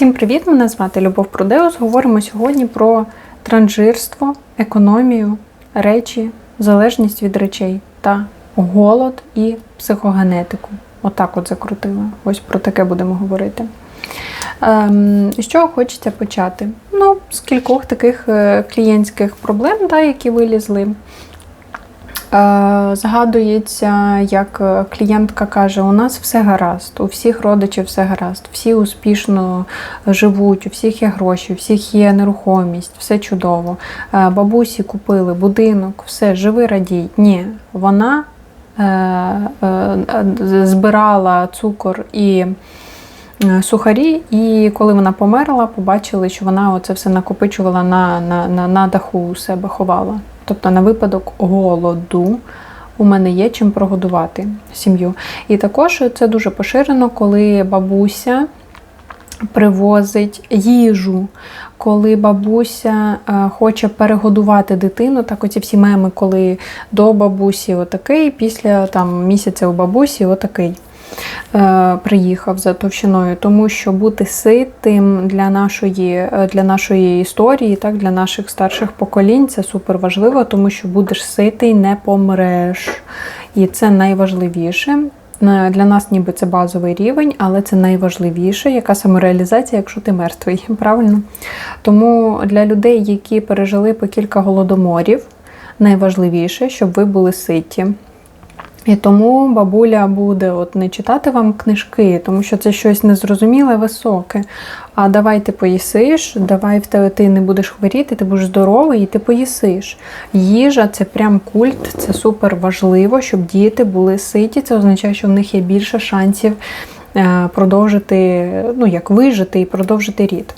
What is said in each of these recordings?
Всім привіт! Мене звати Любов Продеус. Говоримо сьогодні про транжирство, економію, речі, залежність від речей та голод і психогенетику. Отак от закрутила. Ось про таке будемо говорити. Ем, з чого хочеться почати? Ну, з кількох таких е, клієнтських проблем, да, які вилізли. Е, Згадується, як клієнтка каже: у нас все гаразд, у всіх родичів все гаразд, всі успішно живуть, у всіх є гроші, у всіх є нерухомість, все чудово. Е, Бабусі купили будинок, все, живи радій. Ні, вона е, збирала цукор і. Сухарі, і коли вона померла, побачили, що вона оце все накопичувала на, на, на, на даху у себе ховала. Тобто на випадок голоду у мене є чим прогодувати сім'ю. І також це дуже поширено, коли бабуся привозить їжу, коли бабуся е, хоче перегодувати дитину, так оці всі меми, коли до бабусі отакий, після там, місяця у бабусі отакий. Е, Приїхав за товщиною, тому що бути ситим для нашої, е, для нашої історії, так, для наших старших поколінь це супер важливо, тому що будеш ситий, не помреш. І це найважливіше. Е, Для нас ніби це базовий рівень, але це найважливіше, яка самореалізація, якщо ти мертвий, правильно? Тому для людей, які пережили по кілька голодоморів, найважливіше, щоб ви були ситі. І тому бабуля буде от не читати вам книжки, тому що це щось незрозуміле, високе. А давай ти поїсиш, давай в тебе ти не будеш хворіти, ти будеш здоровий і ти поїсиш. Їжа це прям культ, це супер важливо, щоб діти були ситі. Це означає, що в них є більше шансів е, продовжити, ну як вижити і продовжити рід.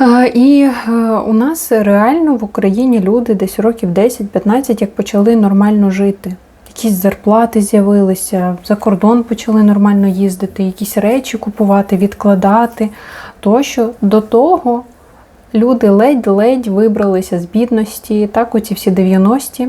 Е, І е, у нас реально в Україні люди десь років 10-15 як почали нормально жити. Якісь зарплати з'явилися, за кордон почали нормально їздити, якісь речі купувати, відкладати. Тощо до того люди ледь-ледь вибралися з бідності. Так, оці всі 90-ті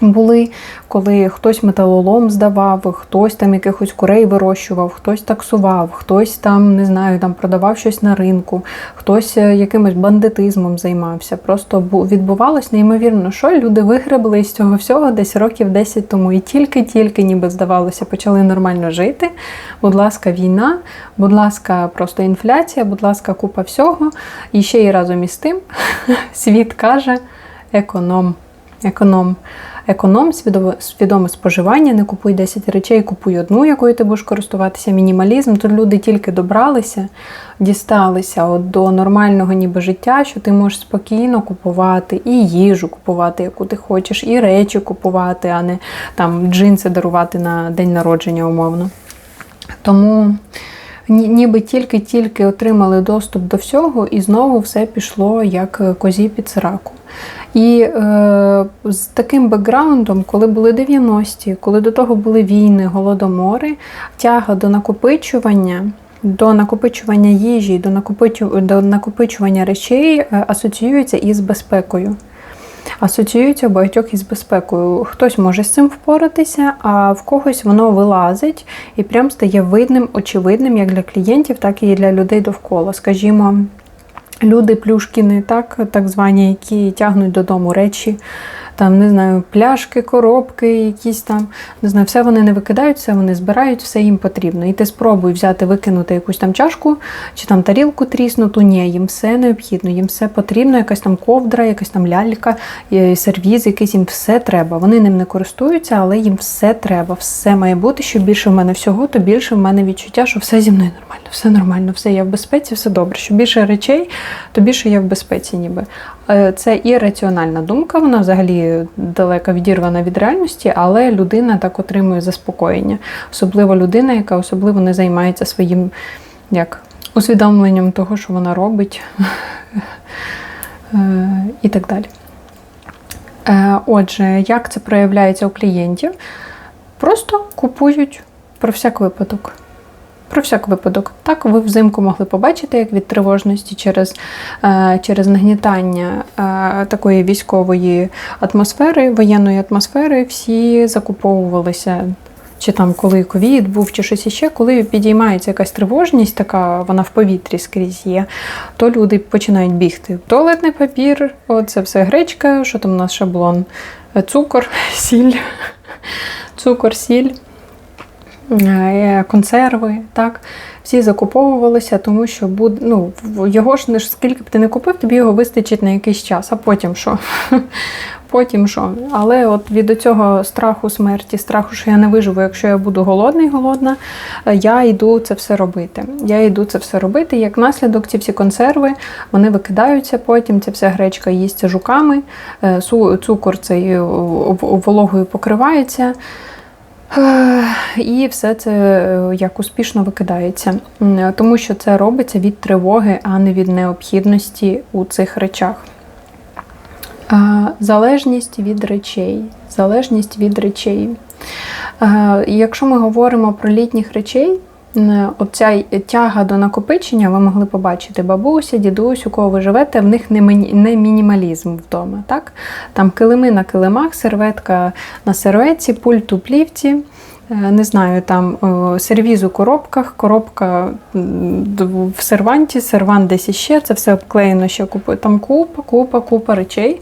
були, коли хтось металолом здавав, хтось там якихось курей вирощував, хтось таксував, хтось там, не знаю, там продавав щось на ринку, хтось е, якимось бандитизмом займався. Просто бу- відбувалось неймовірно, що люди вигребли з цього всього десь років 10 тому. І тільки-тільки, ніби здавалося, почали нормально жити. Будь ласка, війна, будь ласка, просто інфляція, будь ласка, купа всього. І ще й разом із тим світ каже економ. Економ. Економ, свідоме споживання, не купуй 10 речей, купуй одну, якою ти будеш користуватися. Мінімалізм. Тут люди тільки добралися, дісталися от до нормального ніби життя, що ти можеш спокійно купувати і їжу купувати, яку ти хочеш, і речі купувати, а не там джинси дарувати на день народження умовно. Тому ніби тільки-тільки отримали доступ до всього, і знову все пішло як е, козі під сраку. І е, з таким бекграундом, коли були 90-ті, коли до того були війни, голодомори, тяга до накопичування. До накопичування їжі, до накопичу- до накопичування речей е, асоціюється із безпекою асоціюються у багатьох із безпекою. Хтось може з цим впоратися, а в когось воно вилазить і прям стає видним, очевидним як для клієнтів, так і для людей довкола. Скажімо, люди плюшкіни, так, так звані, які тягнуть додому речі. Там, не знаю, пляшки, коробки, якісь там, не знаю, все вони не викидають, все вони збирають, все їм потрібно. І ти спробуй взяти, викинути якусь там чашку чи там тарілку тріснуту. Ні, їм все необхідно, їм все потрібно, якась там ковдра, якась там лялька, е, сервіз, якийсь їм все треба. Вони ним не користуються, але їм все треба, все має бути. Що більше в мене всього, то більше в мене відчуття, що все зі мною нормально, все нормально, все я в безпеці, все добре. Що більше речей, то більше я в безпеці, ніби. Е, Це ірраціональна думка, вона взагалі далеко відірвана від реальності, але людина так отримує заспокоєння. Особливо людина, яка особливо не займається своїм як, усвідомленням того, що вона робить, Е, і так далі. Е, Отже, як це проявляється у клієнтів? Просто купують про всяк випадок. Про всяк випадок. Так, ви взимку могли побачити, як від тривожності через, е, через нагнітання е, такої військової атмосфери, воєнної атмосфери, всі закуповувалися чи там коли ковід був, чи щось іще, коли підіймається якась тривожність, така вона в повітрі скрізь є, то люди починають бігти. Туалетний папір, оце все гречка, що там у нас шаблон, цукор, сіль, цукор, сіль. Е, консерви, так, всі закуповувалися, тому що буде, ну, його ж не ж скільки б ти не купив, тобі його вистачить на якийсь час, а потім що? Потім що? Але от від цього страху смерті, страху, що я не виживу, якщо я буду голодний, голодна, я йду це все робити. Я йду це все робити. Як наслідок, ці всі консерви вони викидаються потім, ця вся гречка їсться жуками, е, цукор цей вологою покривається. І все це е, як успішно викидається, тому що це робиться від тривоги, а не від необхідності у цих речах. Залежність від речей. Залежність від речей. Якщо ми говоримо про літніх речей, оця тяга до накопичення, ви могли побачити бабуся, дідусь, у кого ви живете, в них не мінімалізм вдома. Так? Там килими на килимах, серветка на серветці, пульт у плівці. Е, не знаю, там сервіз у коробках, коробка в серванті, сервант десь іще, це все обклеєно ще купою. Там купа, купа, купа речей.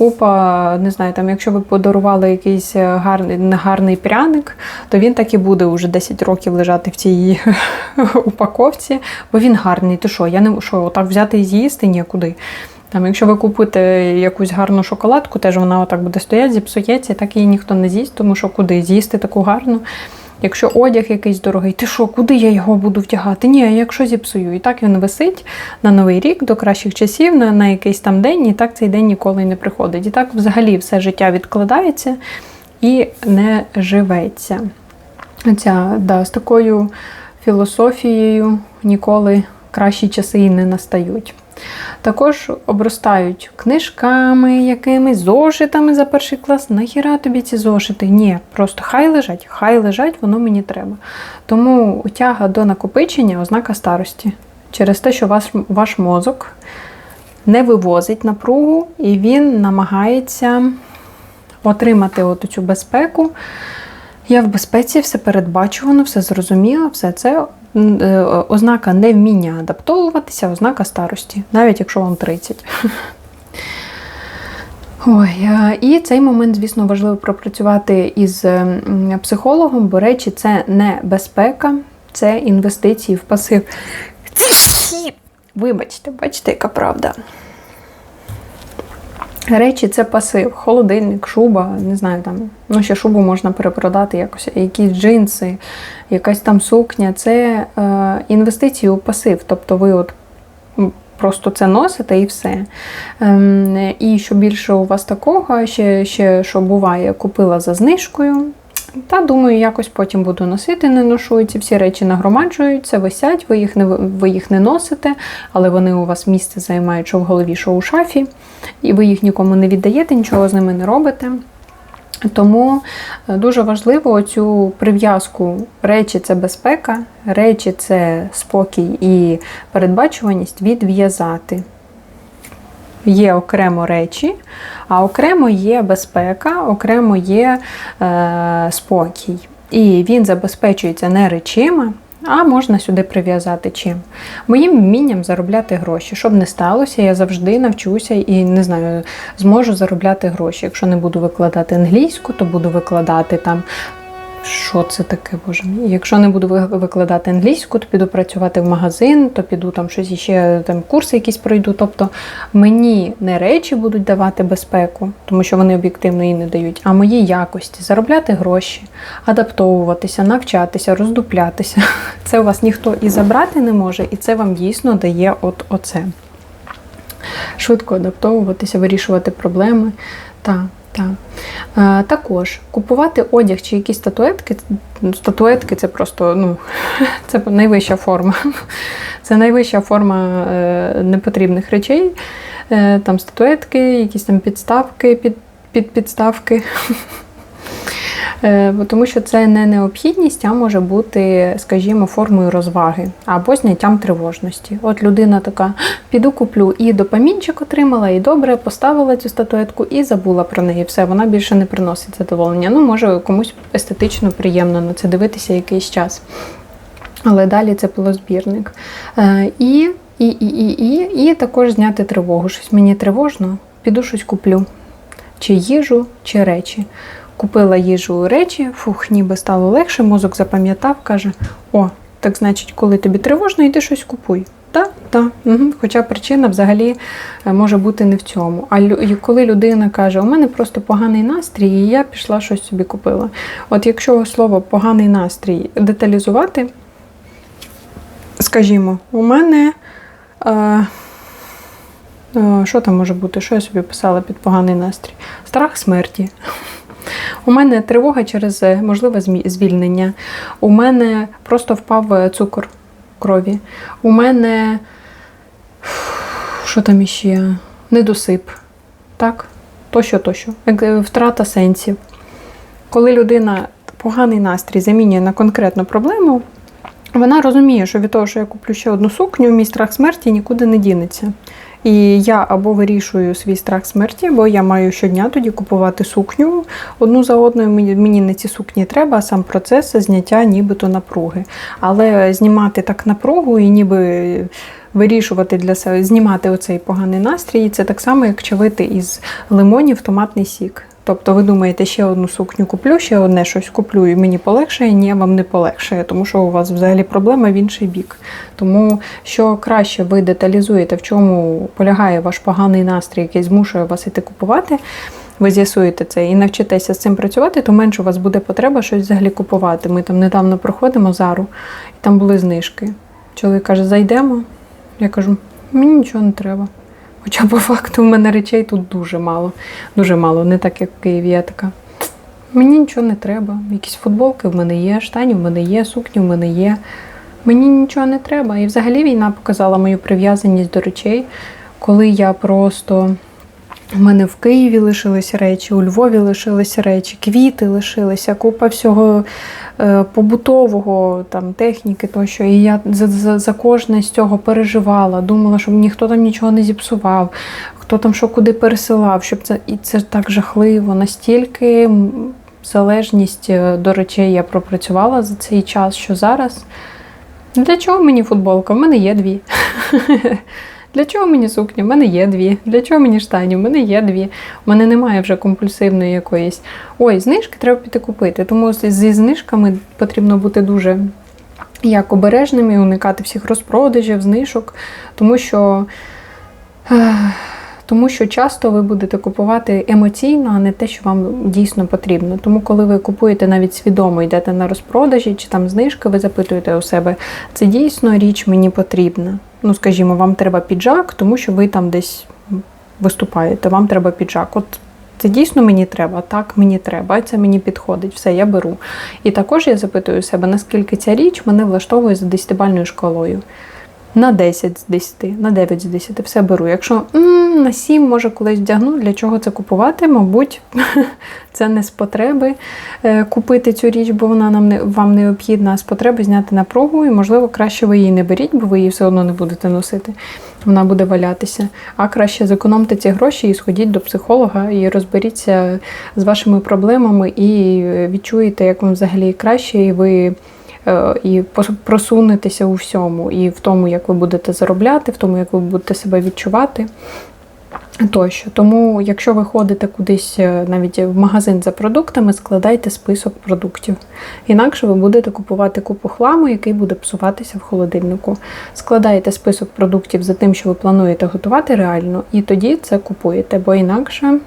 Купа, не знаю, там, якщо ви подарували якийсь гарний гарний пряник, то він так і буде вже 10 років лежати в цій упаковці, бо він гарний. Ти що, я не що, отак взяти і з'їсти нікуди. Там, Якщо ви купите якусь гарну шоколадку, теж вона отак буде стояти, зіпсується, так її ніхто не з'їсть, тому що куди з'їсти таку гарну. Якщо одяг якийсь дорогий, ти що, куди я його буду вдягати? Ні, якщо зіпсую. І так він висить на новий рік до кращих часів, на на якийсь там день, і так цей день ніколи не приходить. І так взагалі все життя відкладається і не живеться. Оця, да, З такою філософією ніколи кращі часи і не настають. Також обростають книжками, якимись зошитами за перший клас. Нахіра тобі ці зошити? Ні, просто хай лежать, хай лежать, воно мені треба. Тому тяга до накопичення ознака старості. Через те, що ваш, ваш мозок не вивозить напругу, і він намагається отримати от цю безпеку. Я в безпеці, все передбачувано, все зрозуміло, все це ознака невміння адаптовуватися, ознака старості, навіть якщо вам 30. Ой, е, І цей момент, звісно, важливо пропрацювати із психологом, бо речі, це не безпека, це інвестиції в пасив. Вибачте, бачите, яка правда. Речі це пасив, холодильник, шуба, не знаю, там, ну ще шубу можна перепродати, якось, якісь джинси, якась там сукня. Це е, інвестиції у пасив. Тобто ви от просто це носите і все. Е, І що більше у вас такого, ще, ще що буває, купила за знижкою. Та думаю, якось потім буду носити, не ношу. Ці всі речі нагромаджуються, висять, ви їх не ви їх не носите, але вони у вас місце займають що в голові, що у шафі, і ви їх нікому не віддаєте, нічого з ними не робите. Тому е, дуже важливо цю прив'язку речі це безпека, речі це спокій і передбачуваність відв'язати. Є окремо речі, а окремо є безпека, окремо є е, спокій. І він забезпечується не речима, а можна сюди прив'язати чим. Моїм вмінням заробляти гроші. Щоб не сталося, я завжди навчуся і не знаю, зможу заробляти гроші. Якщо не буду викладати англійську, то буду викладати там що це таке, боже мій? Якщо не буду викладати англійську, то піду працювати в магазин, то піду там щось іще, там курси якісь пройду. Тобто мені не речі будуть давати безпеку, тому що вони об'єктивно її не дають, а мої якості заробляти гроші, адаптовуватися, навчатися, роздуплятися. Це у вас ніхто і забрати не може, і це вам дійсно дає от оце. Швидко адаптовуватися, вирішувати проблеми. Так. Так. Е, також купувати одяг чи якісь статуетки. Статуетки це просто ну, це найвища форма. Це найвища форма е, непотрібних речей. Е, там статуетки, якісь там підставки, під, під підставки. Е, Тому що це не необхідність, а може бути, скажімо, формою розваги або зняттям тривожності. От людина така: піду куплю і допамінчик отримала, і добре поставила цю статуетку і забула про неї. Все, вона більше не приносить задоволення. Ну, може, комусь естетично приємно на це дивитися якийсь час. Але далі це пилозбірник. Е, І, і, і, і, і, і також зняти тривогу. Щось мені тривожно, піду щось куплю. Чи їжу, чи речі. Купила їжу речі, фух, ніби стало легше, мозок запам'ятав, каже: О, так значить, коли тобі тривожно, йди щось купуй. Так, так. Угу. Хоча причина взагалі е, може бути не в цьому. А коли людина каже, у мене просто поганий настрій, і я пішла щось собі купила. От якщо слово поганий настрій деталізувати, скажімо, у мене. Е, е, що там може бути? Що я собі писала під поганий настрій? Страх смерті. У мене тривога через е, можливе звільнення. У мене просто впав е, цукор крові. У мене що там іще? Недосип. Так? Тощо, тощо. Е, Втрата сенсів. Коли людина поганий настрій замінює на конкретну проблему, вона розуміє, що від того, що я куплю ще одну сукню, мій страх смерті нікуди не дінеться. І я або вирішую свій страх смерті, бо я маю щодня тоді купувати сукню одну за одною. Мені, не ці сукні треба, а сам процес зняття нібито напруги. Але знімати так напругу і ніби вирішувати для себе, знімати оцей поганий настрій, це так само, як чавити із лимонів томатний сік. Тобто ви думаєте, ще одну сукню куплю, ще одне щось куплю, і мені полегшає, ні, вам не полегшає, тому що у вас взагалі проблема в інший бік. Тому що краще ви деталізуєте, в чому полягає ваш поганий настрій, який змушує вас іти купувати. Ви з'ясуєте це і навчитеся з цим працювати, то менше у вас буде потреба щось взагалі купувати. Ми там недавно проходимо зару, і там були знижки. Чоловік каже, зайдемо. Я кажу, мені нічого не треба. Хоча по факту в мене речей тут дуже мало. Дуже мало, не так, як в Києві. Я така. Мені нічого не треба. Якісь футболки в мене є, штані в мене є, сукні в мене є. Мені нічого не треба. І взагалі війна показала мою прив'язаність до речей, коли я просто. У мене в Києві лишилися речі, у Львові лишилися речі, квіти лишилися, купа всього е, побутового, там, техніки тощо. І я за, за, за кожне з цього переживала, думала, щоб ніхто там нічого не зіпсував, хто там що куди пересилав, щоб це і це так жахливо. Настільки залежність е, до речей я пропрацювала за цей час, що зараз. Для чого мені футболка? В мене є дві. Для чого мені сукня? В мене є дві. Для чого мені штані? В мене є дві. У мене немає вже компульсивної якоїсь. Ой, знижки треба піти купити. Тому зі знижками потрібно бути дуже як обережними, уникати всіх розпродажів, знижок, тому що. Тому що часто ви будете купувати емоційно, а не те, що вам дійсно потрібно. Тому, коли ви купуєте навіть свідомо, йдете на розпродажі чи там знижки, ви запитуєте у себе, це дійсно річ мені потрібна. Ну, скажімо, вам треба піджак, тому що ви там десь виступаєте, вам треба піджак. От це дійсно мені треба, так мені треба, це мені підходить, все, я беру. І також я запитую себе, наскільки ця річ мене влаштовує за 10-бальною шкалою. На 10 з 10, на 9 з 10 все беру. Якщо м, на 7 може колись вдягну, для чого це купувати? Мабуть, це не з потреби е, купити цю річ, бо вона нам не вам необхідна, а з потреби зняти напругу, і можливо краще ви її не беріть, бо ви її все одно не будете носити. Вона буде валятися. А краще зекономте ці гроші і сходіть до психолога і розберіться з вашими проблемами, і е, відчуєте, як вам взагалі краще, і ви і просунетеся у всьому, і в тому, як ви будете заробляти, в тому, як ви будете себе відчувати. Тощо. Тому, якщо ви ходите кудись е, навіть в магазин за продуктами, складайте список продуктів. Інакше ви будете купувати купу хламу, який буде псуватися в холодильнику. Складаєте список продуктів за тим, що ви плануєте готувати реально, і тоді це купуєте, бо інакше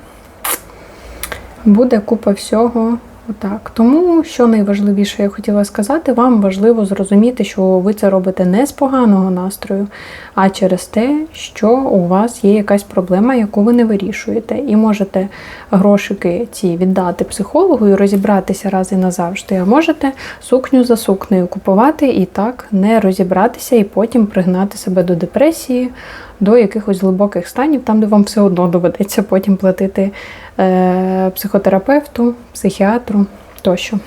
буде купа всього. Отак. Тому, що найважливіше, я хотіла сказати, вам важливо зрозуміти, що ви це робите не з поганого настрою, а через те, що у вас є якась проблема, яку ви не вирішуєте. І можете грошики ці віддати психологу і розібратися раз і назавжди. А можете сукню за сукнею купувати і так не розібратися, і потім пригнати себе до депресії, до якихось глибоких станів, там, де вам все одно доведеться потім платити е, психотерапевту, психіатру тощо.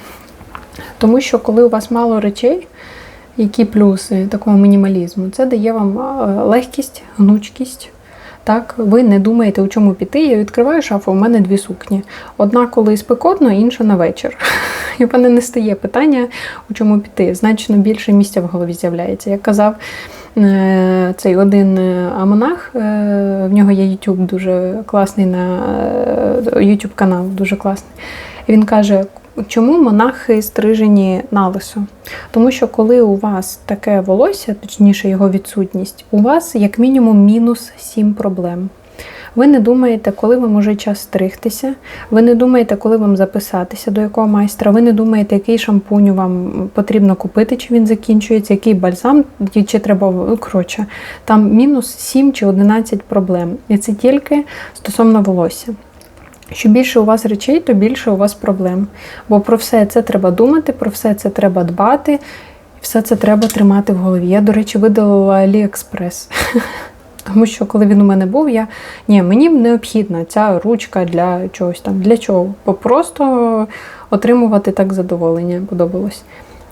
Тому що коли у вас мало речей, які плюси такого мінімалізму, це дає вам е, легкість, гнучкість. Так, ви не думаєте, у чому піти. Я відкриваю шафу, у мене дві сукні. Одна коли спекотно, інша на вечір. І в мене не стає питання, у чому піти. Значно більше місця в голові з'являється. Як казав е, цей один е, амонах, е, в нього є YouTube дуже класний на YouTube канал, дуже класний. Він каже, чому монахи стрижені на лисо? Тому що коли у вас таке волосся, точніше його відсутність, у вас як мінімум мінус 7 проблем. Ви не думаєте, коли вам уже час стригтися, ви не думаєте, коли вам записатися до якого майстра, ви не думаєте, який шампунь вам потрібно купити, чи він закінчується, який бальзам, чи треба ну, коротше, Там мінус 7 чи 11 проблем. І це тільки стосовно волосся. Що більше у вас речей, то більше у вас проблем. Бо про все це треба думати, про все це треба дбати, і все це треба тримати в голові. Я, до речі, видалила AliExpress. Тому що коли він у мене був, я ні, мені необхідна ця ручка для чогось там. Для чого? Бо просто отримувати так задоволення подобалось.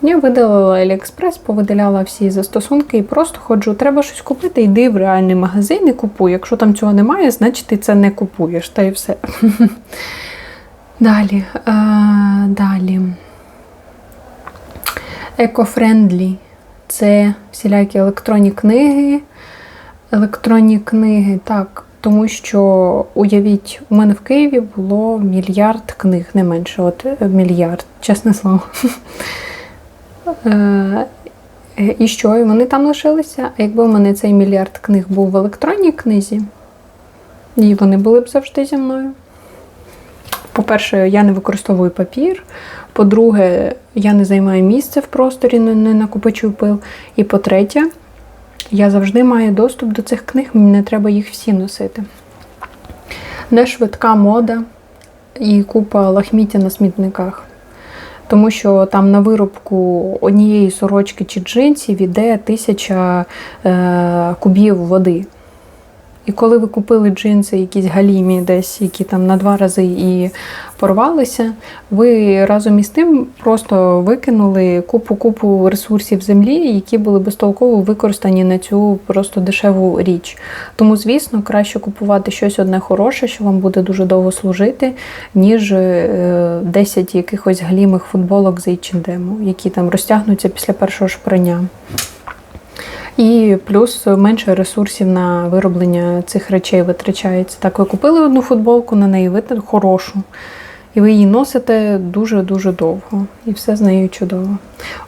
Я видалила Aliexpress, повидаляла всі застосунки і просто ходжу. Треба щось купити, йди в реальний магазин і купуй. Якщо там цього немає, значить ти це не купуєш, та і все. Далі. Далі. Екофрендлі. Це всілякі електронні книги. Електронні книги, так, тому що, уявіть, у мене в Києві було мільярд книг, не менше, от е, мільярд, чесне слово. Е, і що? І вони там лишилися. А якби у мене цей мільярд книг був в електронній книзі, і вони були б завжди зі мною. По-перше, я не використовую папір. По-друге, я не займаю місце в просторі, не накопичую пил. І по-третє, я завжди маю доступ до цих книг, мені не треба їх всі носити. Не швидка мода і купа лахміття на смітниках. Тому що там на виробку однієї сорочки чи джинсів іде тисяча е, кубів води. І коли ви купили джинси, якісь галімі, десь, які там на два рази і порвалися, ви разом із тим просто викинули купу-купу ресурсів землі, які були безтолково використані на цю просто дешеву річ. Тому, звісно, краще купувати щось одне хороше, що вам буде дуже довго служити, ніж 10 е, якихось галімих футболок з H&M, які там розтягнуться після першого шпрання. І плюс менше ресурсів на вироблення цих речей витрачається. Так, ви купили одну футболку, на неї витратили хорошу. І ви її носите дуже-дуже довго. І все з нею чудово.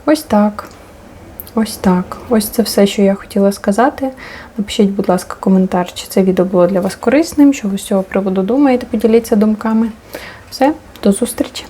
Ось так. Ось так. Ось це все, що я хотіла сказати. Напишіть, будь ласка, коментар, чи це відео було для вас корисним, що ви з цього приводу думаєте, поділіться думками. Все, до зустрічі!